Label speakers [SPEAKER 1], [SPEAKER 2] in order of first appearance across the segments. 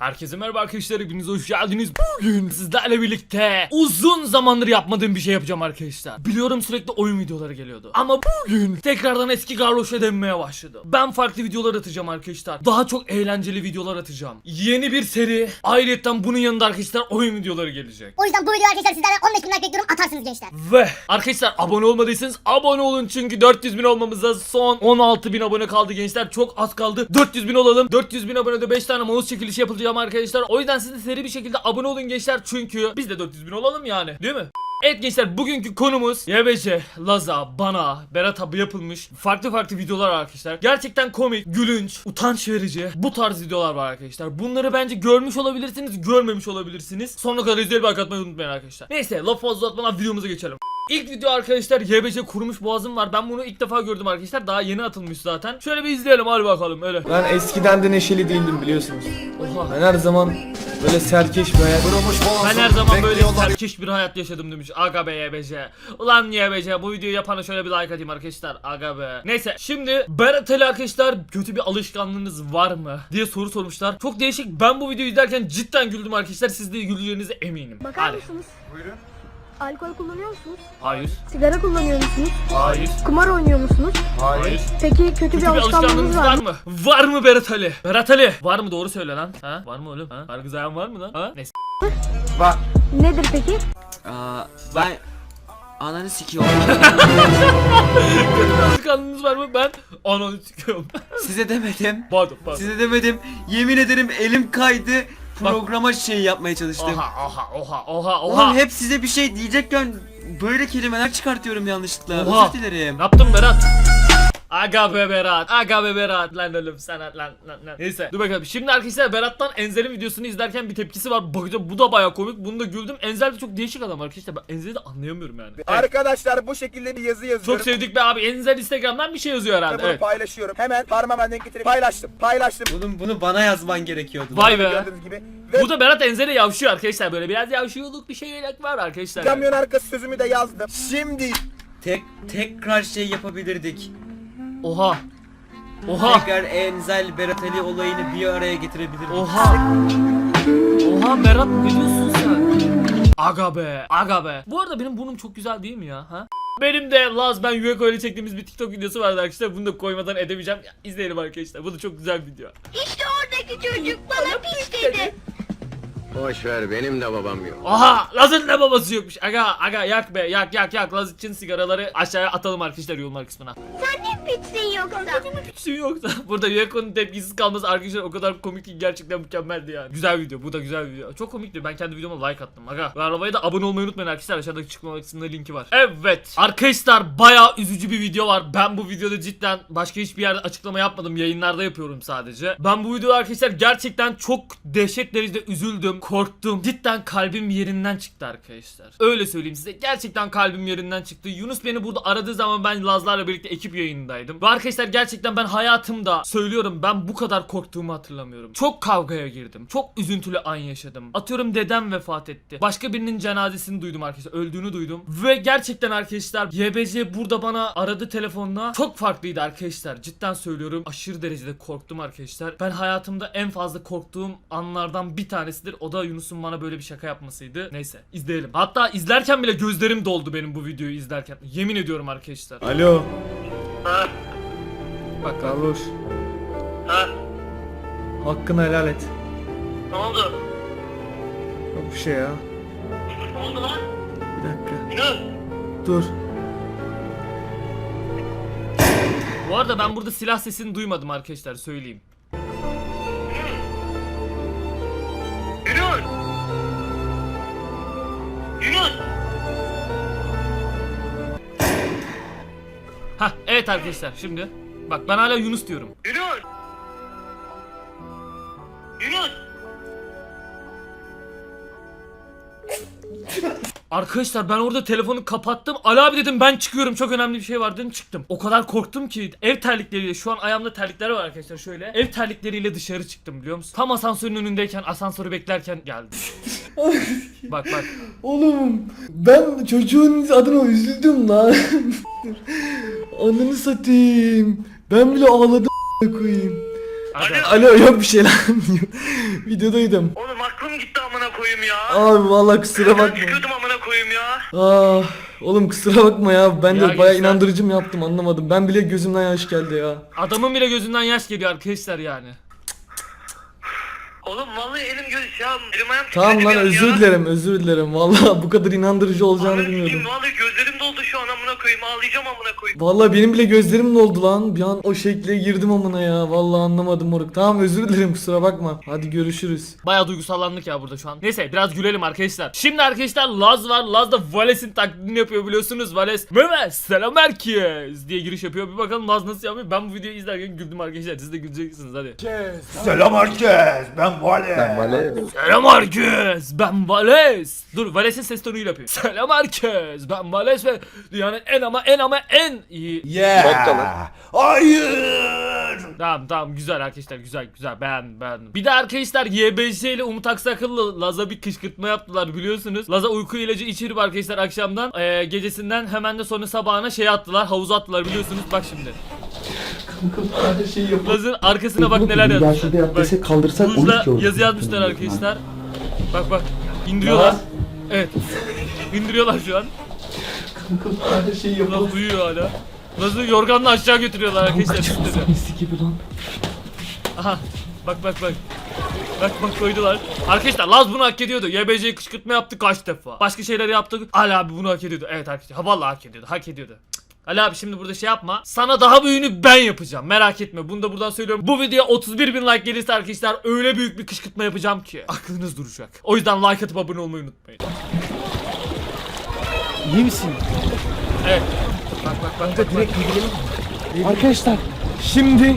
[SPEAKER 1] Herkese merhaba arkadaşlar hepiniz hoş geldiniz. Bugün sizlerle birlikte uzun zamandır yapmadığım bir şey yapacağım arkadaşlar. Biliyorum sürekli oyun videoları geliyordu. Ama bugün tekrardan eski Garloş'a dönmeye başladı. Ben farklı videolar atacağım arkadaşlar. Daha çok eğlenceli videolar atacağım. Yeni bir seri. Ayrıca bunun yanında arkadaşlar oyun videoları gelecek.
[SPEAKER 2] O yüzden bu videoyu arkadaşlar sizlerden 15 bin like bekliyorum atarsınız gençler.
[SPEAKER 1] Ve arkadaşlar abone olmadıysanız abone olun çünkü 400 bin olmamıza son 16 bin abone kaldı gençler çok az kaldı 400 bin olalım 400 bin abonede 5 tane mouse çekilişi yapılacağım arkadaşlar o yüzden siz de seri bir şekilde abone olun gençler çünkü biz de 400 bin olalım yani değil mi? Evet gençler bugünkü konumuz YBC, Laza, Bana, Berat abi yapılmış farklı farklı videolar arkadaşlar. Gerçekten komik, gülünç, utanç verici bu tarz videolar var arkadaşlar. Bunları bence görmüş olabilirsiniz, görmemiş olabilirsiniz. Sonuna kadar izleyip like unutmayın arkadaşlar. Neyse laf fazla uzatmadan videomuza geçelim. İlk video arkadaşlar YBC kurumuş boğazım var. Ben bunu ilk defa gördüm arkadaşlar. Daha yeni atılmış zaten. Şöyle bir izleyelim hadi bakalım öyle.
[SPEAKER 3] Ben eskiden de neşeli değildim biliyorsunuz.
[SPEAKER 1] Oha.
[SPEAKER 3] Ben her zaman böyle serkeş bir hayat.
[SPEAKER 1] Ben her zaman böyle serkeş bir hayat yaşadım demiş. Aga be YBC. Ulan YBC bu videoyu yapana şöyle bir like atayım arkadaşlar. Aga be. Neyse şimdi Berat Ali arkadaşlar kötü bir alışkanlığınız var mı? diye soru sormuşlar. Çok değişik. Ben bu videoyu izlerken cidden güldüm arkadaşlar. Siz de güleceğinize eminim.
[SPEAKER 4] Bakar
[SPEAKER 1] Hadi.
[SPEAKER 4] mısınız? Buyurun. Alkol kullanıyor musunuz?
[SPEAKER 1] Hayır.
[SPEAKER 4] Sigara kullanıyor musunuz?
[SPEAKER 1] Hayır.
[SPEAKER 4] Kumar oynuyor musunuz?
[SPEAKER 1] Hayır.
[SPEAKER 4] Peki kötü,
[SPEAKER 1] Kötü
[SPEAKER 4] bir
[SPEAKER 1] bir
[SPEAKER 4] alışkanlığınız var
[SPEAKER 1] var
[SPEAKER 4] mı?
[SPEAKER 1] Var mı Berat Ali? Berat Ali. Var mı doğru söyle lan. Ha? Var mı oğlum? Ha? Kargı zayan var mı lan? Ha? Neyse.
[SPEAKER 4] Nedir peki?
[SPEAKER 5] Aa, ben ananı sikiyorum.
[SPEAKER 1] Kötü bir alışkanlığınız var mı? Ben ananı çıkıyorum.
[SPEAKER 5] Size demedim.
[SPEAKER 1] pardon pardon.
[SPEAKER 5] Size demedim. Yemin ederim elim kaydı. Programa şey yapmaya çalıştım.
[SPEAKER 1] Oha oha oha oha oha.
[SPEAKER 5] Oğlum hep size bir şey diyecekken böyle kelimeler çıkartıyorum yanlışlıkla.
[SPEAKER 1] Oha.
[SPEAKER 5] Özür dilerim.
[SPEAKER 1] Ne yaptın Berat? Aga be Berat, aga be Berat lan oğlum sana lan lan lan. Neyse dur bakalım. Şimdi arkadaşlar Berat'tan Enzel'in videosunu izlerken bir tepkisi var. Bakacağım bu da baya komik. Bunu da güldüm. Enzel de çok değişik adam arkadaşlar. Ben Enzel'i de anlayamıyorum yani. Evet.
[SPEAKER 6] Arkadaşlar bu şekilde bir yazı yazıyorum.
[SPEAKER 1] Çok sevdik be abi. Enzel Instagram'dan bir şey yazıyor herhalde.
[SPEAKER 6] Bunu
[SPEAKER 1] Evet.
[SPEAKER 6] paylaşıyorum. Hemen parmağımdan denk getirip paylaştım. Paylaştım.
[SPEAKER 5] Bunun bunu bana yazman gerekiyordu.
[SPEAKER 1] Vay be.
[SPEAKER 6] Gördüğünüz gibi. Ve
[SPEAKER 1] Burada Berat Enzel'e yavşıyor arkadaşlar. Böyle biraz yavşıyorduk bir şeyler var arkadaşlar.
[SPEAKER 6] kamyon arkası sözümü de yazdım. Şimdi
[SPEAKER 5] Tek tekrar şey yapabilirdik.
[SPEAKER 1] Oha. Oha.
[SPEAKER 5] Tekrar Enzel Berat Ali olayını bir araya getirebilirdik.
[SPEAKER 1] Oha. Oha Berat ne diyorsun sen? Aga be, aga be. Bu arada benim burnum çok güzel değil mi ya? Ha? Benim de Laz ben Yueko ile çektiğimiz bir TikTok videosu vardı arkadaşlar. Bunu da koymadan edemeyeceğim. Ya, İzleyelim arkadaşlar. Bu da çok güzel bir video.
[SPEAKER 2] İşte oradaki çocuk bana piş dedi.
[SPEAKER 7] Boş ver benim de babam yok.
[SPEAKER 1] Aha! Laz'ın ne babası yokmuş. Aga, aga yak be, yak yak yak. Laz için sigaraları aşağıya atalım arkadaşlar yorumlar kısmına.
[SPEAKER 2] Sen ne piçsin yoksa?
[SPEAKER 1] Hiçbir şey yoksa. Burada Yueko'nun tepkisiz kalması arkadaşlar o kadar komik ki gerçekten mükemmeldi yani. Güzel video. Bu da güzel video. Çok komikti. Ben kendi videoma like attım. Aga. Ve arabaya da abone olmayı unutmayın arkadaşlar. Aşağıdaki çıkma kısmında linki var. Evet. Arkadaşlar bayağı üzücü bir video var. Ben bu videoda cidden başka hiçbir yerde açıklama yapmadım. Yayınlarda yapıyorum sadece. Ben bu videoda arkadaşlar gerçekten çok dehşet derecede üzüldüm. Korktum. Cidden kalbim yerinden çıktı arkadaşlar. Öyle söyleyeyim size. Gerçekten kalbim yerinden çıktı. Yunus beni burada aradığı zaman ben Lazlarla birlikte ekip yayınındaydım. Ve arkadaşlar gerçekten ben hayatımda söylüyorum ben bu kadar korktuğumu hatırlamıyorum. Çok kavgaya girdim. Çok üzüntülü an yaşadım. Atıyorum dedem vefat etti. Başka birinin cenazesini duydum arkadaşlar. Öldüğünü duydum. Ve gerçekten arkadaşlar YBC burada bana aradı telefonla. Çok farklıydı arkadaşlar. Cidden söylüyorum. Aşırı derecede korktum arkadaşlar. Ben hayatımda en fazla korktuğum anlardan bir tanesidir. O da Yunus'un bana böyle bir şaka yapmasıydı. Neyse izleyelim. Hatta izlerken bile gözlerim doldu benim bu videoyu izlerken. Yemin ediyorum arkadaşlar.
[SPEAKER 3] Alo.
[SPEAKER 1] Bak
[SPEAKER 3] Carlos. Hakkını helal et.
[SPEAKER 8] Ne oldu?
[SPEAKER 3] Yok bir şey ya.
[SPEAKER 8] Ne oldu lan?
[SPEAKER 3] Bir dakika.
[SPEAKER 8] Yunus!
[SPEAKER 3] Dur.
[SPEAKER 1] Bu arada ben burada silah sesini duymadım arkadaşlar söyleyeyim. Hah evet arkadaşlar şimdi. Bak ben hala Yunus diyorum.
[SPEAKER 8] Yunus! Yunus!
[SPEAKER 1] Arkadaşlar ben orada telefonu kapattım. Ali abi dedim ben çıkıyorum çok önemli bir şey var dedim çıktım. O kadar korktum ki ev terlikleriyle şu an ayağımda terlikler var arkadaşlar şöyle. Ev terlikleriyle dışarı çıktım biliyor musun? Tam asansörün önündeyken asansörü beklerken geldi. bak bak.
[SPEAKER 3] Oğlum ben çocuğun adına üzüldüm lan. Ananı satayım. Ben bile ağladım koyayım.
[SPEAKER 1] Aga.
[SPEAKER 3] Alo yok bir şey lan. Videodaydım.
[SPEAKER 8] Oğlum aklım gitti amına koyayım ya.
[SPEAKER 3] Abi vallahi kusura
[SPEAKER 8] Ben
[SPEAKER 3] bakma.
[SPEAKER 8] çıkıyordum amına koyayım ya.
[SPEAKER 3] Ah, oğlum kusura bakma ya. Ben
[SPEAKER 1] Ya
[SPEAKER 3] de baya
[SPEAKER 1] gençler-
[SPEAKER 3] inandırıcı mı yaptım anlamadım. Ben bile gözümden yaş geldi ya.
[SPEAKER 1] Adamın bile gözünden yaş geliyor arkadaşlar yani.
[SPEAKER 8] Oğlum vallahi elim göz ya. Elim ayağım
[SPEAKER 3] Tamam lan özür
[SPEAKER 8] ya.
[SPEAKER 3] dilerim özür dilerim. Vallahi bu kadar inandırıcı olacağını
[SPEAKER 8] Ananı
[SPEAKER 3] bilmiyordum.
[SPEAKER 8] Vallahi gözlerim doldu şu an amına koyayım. Ağlayacağım amına koyayım.
[SPEAKER 3] Vallahi benim bile gözlerim doldu lan. Bir an o şekle girdim amına ya. Vallahi anlamadım moruk. Tamam özür dilerim kusura bakma. Hadi görüşürüz.
[SPEAKER 1] Baya duygusallandık ya burada şu an. Neyse biraz gülelim arkadaşlar. Şimdi arkadaşlar Laz var. Laz da Vales'in taklidini yapıyor biliyorsunuz. Vales Mehmet selam herkes diye giriş yapıyor. Bir bakalım Laz nasıl yapıyor. Ben bu videoyu izlerken güldüm arkadaşlar. Siz de güleceksiniz hadi.
[SPEAKER 6] Selam herkes. Ben Vale. Ben Vale.
[SPEAKER 1] Selam herkes. Ben Vales. Dur Vales'in ses tonuyla yapıyor. Selam herkes. Ben Vales ve dünyanın en ama en ama en iyi.
[SPEAKER 6] Yeah. Hayır.
[SPEAKER 1] Tamam tamam güzel arkadaşlar güzel güzel ben ben. Bir de arkadaşlar YBJ ile Umut Aksakıl'la Laz'a bir kışkırtma yaptılar biliyorsunuz. Laz'a uyku ilacı içirip arkadaşlar akşamdan eee, gecesinden hemen de sonra sabahına şey attılar havuza attılar biliyorsunuz bak şimdi.
[SPEAKER 3] Her şeyi yapalım.
[SPEAKER 1] Laz'ın arkasına bak neler yazmışlar. Bak,
[SPEAKER 3] kaldırsak
[SPEAKER 1] buzla yazı yazmışlar arkadaşlar. Bak bak indiriyorlar. Evet. İndiriyorlar şu an.
[SPEAKER 3] Her şeyi
[SPEAKER 1] Laz uyuyor hala. Laz'ı yorganla aşağı götürüyorlar arkadaşlar. üstüne.
[SPEAKER 3] Misli gibi lan.
[SPEAKER 1] Aha bak bak bak. Bak bak koydular. Arkadaşlar Laz bunu hak ediyordu. YBC'yi kışkırtma yaptı kaç defa. Başka şeyler yaptık. Ali abi bunu hak ediyordu. Evet arkadaşlar. Ha vallahi hak ediyordu. Hak ediyordu. Cık. Ali abi şimdi burada şey yapma. Sana daha büyüğünü ben yapacağım. Merak etme. Bunu da buradan söylüyorum. Bu videoya 31 bin like gelirse arkadaşlar öyle büyük bir kışkırtma yapacağım ki. Aklınız duracak. O yüzden like atıp abone olmayı unutmayın.
[SPEAKER 3] İyi misin?
[SPEAKER 1] Evet. Bak bak bak. bak, bak.
[SPEAKER 3] Arkadaşlar şimdi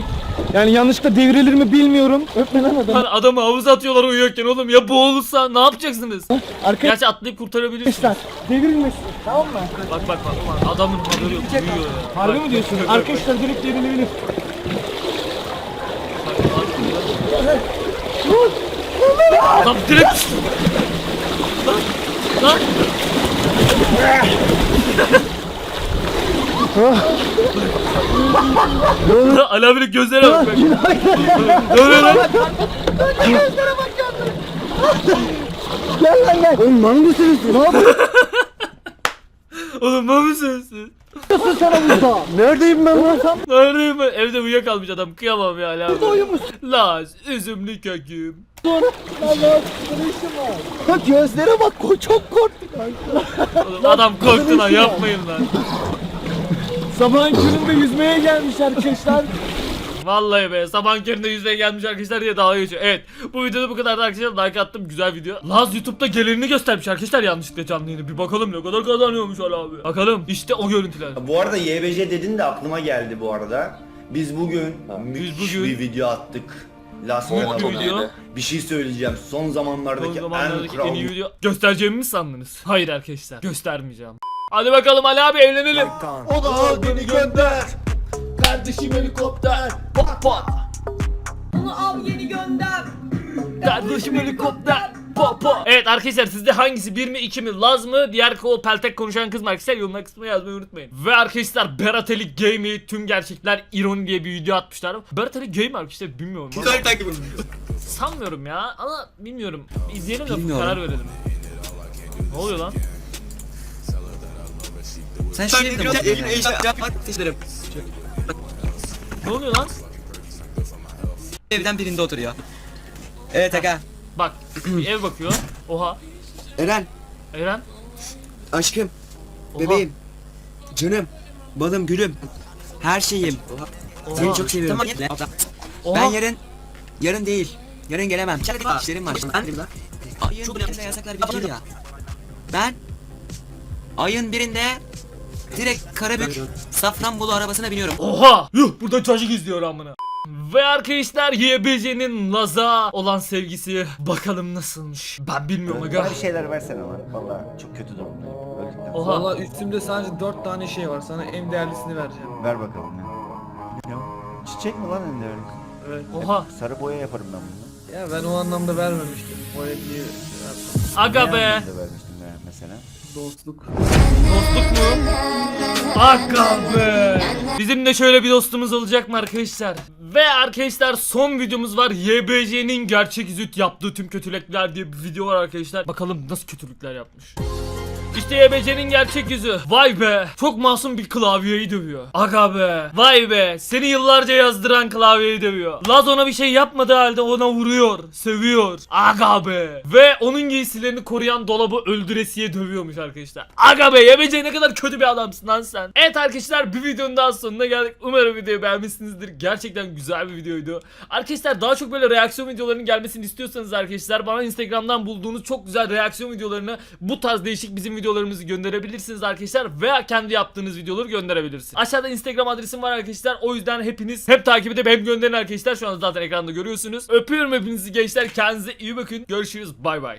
[SPEAKER 3] yani yanlışlıkla devrilir mi bilmiyorum. Öpme lan
[SPEAKER 1] Lan
[SPEAKER 3] adamı.
[SPEAKER 1] adamı havuza atıyorlar uyuyorken oğlum ya boğulursa ne yapacaksınız?
[SPEAKER 3] Arkadaşlar
[SPEAKER 1] Gerçi atlayıp kurtarabilirsiniz.
[SPEAKER 3] devrilmesin tamam mı?
[SPEAKER 1] Bak bak bak. Ulan Adamın haberi yok. Uyuyor ya.
[SPEAKER 3] Harbi
[SPEAKER 1] Bak.
[SPEAKER 3] mi diyorsun? Arkadaşlar direkt devrilebilir.
[SPEAKER 1] Adam direkt. Lan. Lan. Ali abinin gözlerine bak. bak. Ne oluyor lan?
[SPEAKER 3] Gel lan gel. Oğlum lan mısınız? Ne yapıyorsun
[SPEAKER 1] Oğlum ne mısın siz?
[SPEAKER 3] sana burada? Neredeyim ben lan?
[SPEAKER 1] Neredeyim ben? Evde uyuyakalmış adam. Kıyamam ya Ali abi.
[SPEAKER 3] uyumuş.
[SPEAKER 1] Laz, üzümlü köküm.
[SPEAKER 3] Lan ne işin var? Bak gözlere bak ko- çok korktu kanka.
[SPEAKER 1] Oğlum adam korktu lan yapmayın lan.
[SPEAKER 3] Sabahın köründe yüzmeye gelmiş arkadaşlar.
[SPEAKER 1] Vallahi be sabah köründe yüzmeye gelmiş arkadaşlar diye dalga geçiyor. Evet bu videoda bu kadar da arkadaşlar like attım güzel video. Laz YouTube'da gelirini göstermiş arkadaşlar yanlışlıkla canlı yayını. Bir bakalım ne kadar kazanıyormuş Ali abi. Bakalım işte o görüntüler.
[SPEAKER 9] Bu arada YBC dedin de aklıma geldi bu arada. Biz bugün müthiş
[SPEAKER 1] bugün-
[SPEAKER 9] bir video attık. Last
[SPEAKER 1] Büyük bir
[SPEAKER 9] kanalına.
[SPEAKER 1] video.
[SPEAKER 9] Bir şey söyleyeceğim. Son
[SPEAKER 1] Son
[SPEAKER 9] zamanlardaki en
[SPEAKER 1] zamanlardaki
[SPEAKER 9] kral
[SPEAKER 1] en iyi video göstereceğimi mi sandınız? Hayır arkadaşlar göstermeyeceğim. Hadi bakalım Ali abi evlenelim.
[SPEAKER 6] O da beni gönder.
[SPEAKER 3] Kardeşim helikopter.
[SPEAKER 1] Pat pat.
[SPEAKER 10] Onu al yeni gönder.
[SPEAKER 1] Kardeşim helikopter. Pat pat. Evet arkadaşlar sizde hangisi bir mi iki mi Laz mı diğer o peltek konuşan kız mı arkadaşlar yorumlar kısmına yazmayı unutmayın. Ve arkadaşlar Berateli Game'i tüm gerçekler ironi diye bir video atmışlar. Berateli Game arkadaşlar bilmiyorum
[SPEAKER 5] Güzel takip
[SPEAKER 1] sanmıyorum ya ama bilmiyorum. İzleyelim de karar verelim. Ne oluyor lan?
[SPEAKER 5] Sen şey de ederim.
[SPEAKER 1] Ne oluyor lan?
[SPEAKER 5] Evden birinde oturuyor. Evet aga.
[SPEAKER 1] Bak bir ev bakıyor. Oha.
[SPEAKER 5] Eren,
[SPEAKER 1] Eren.
[SPEAKER 5] aşkım,
[SPEAKER 1] Oha.
[SPEAKER 5] bebeğim, canım, balım, gülüm, her şeyim.
[SPEAKER 1] Oha.
[SPEAKER 5] Seni çok seviyorum.
[SPEAKER 1] Oha.
[SPEAKER 5] Ben yarın, yarın değil, yarın gelemem. İşlerim var. Ayın birinde yasaklar bitiyor ya. Ben ayın birinde direkt Karabük Safranbolu arabasına biniyorum.
[SPEAKER 1] Oha! Yuh burada çocuk izliyor amına. Ve arkadaşlar YBC'nin Laz'a olan sevgisi bakalım nasılmış. Ben bilmiyorum aga.
[SPEAKER 6] Bir şeyler versene lan. Vallahi çok kötü durumda. Öldükten sonra.
[SPEAKER 1] Oha.
[SPEAKER 3] Valla üstümde sadece 4 tane şey var. Sana en değerlisini vereceğim.
[SPEAKER 6] Ver bakalım ya. Ne o? Çiçek mi lan elinde öyle?
[SPEAKER 3] Evet.
[SPEAKER 1] Oha.
[SPEAKER 6] Sarı boya yaparım ben bunu.
[SPEAKER 3] Ya ben o anlamda vermemiştim. O hediyeyi
[SPEAKER 1] Aga
[SPEAKER 6] Ne
[SPEAKER 1] be.
[SPEAKER 6] anlamda vermiştim ya mesela?
[SPEAKER 3] Dostluk.
[SPEAKER 1] Dostluk mu? Aga be. Bizim de şöyle bir dostumuz olacak mı arkadaşlar? Ve arkadaşlar son videomuz var. YBC'nin gerçek yüzüt yaptığı tüm kötülükler diye bir video var arkadaşlar. Bakalım nasıl kötülükler yapmış. İşte YBC'nin gerçek yüzü. Vay be. Çok masum bir klavyeyi dövüyor. Aga be. Vay be. Seni yıllarca yazdıran klavyeyi dövüyor. Laz ona bir şey yapmadığı halde ona vuruyor. Seviyor. Aga be. Ve onun giysilerini koruyan dolabı öldüresiye dövüyormuş arkadaşlar. Aga be. YBC ne kadar kötü bir adamsın lan sen. Evet arkadaşlar bir videonun daha sonuna geldik. Umarım videoyu beğenmişsinizdir. Gerçekten güzel bir videoydu. Arkadaşlar daha çok böyle reaksiyon videolarının gelmesini istiyorsanız arkadaşlar bana Instagram'dan bulduğunuz çok güzel reaksiyon videolarını bu tarz değişik bizim videolarımızı gönderebilirsiniz arkadaşlar veya kendi yaptığınız videoları gönderebilirsiniz. Aşağıda Instagram adresim var arkadaşlar. O yüzden hepiniz hem takip edip hem gönderin arkadaşlar. Şu an zaten ekranda görüyorsunuz. Öpüyorum hepinizi gençler. Kendinize iyi bakın. Görüşürüz. Bay bay.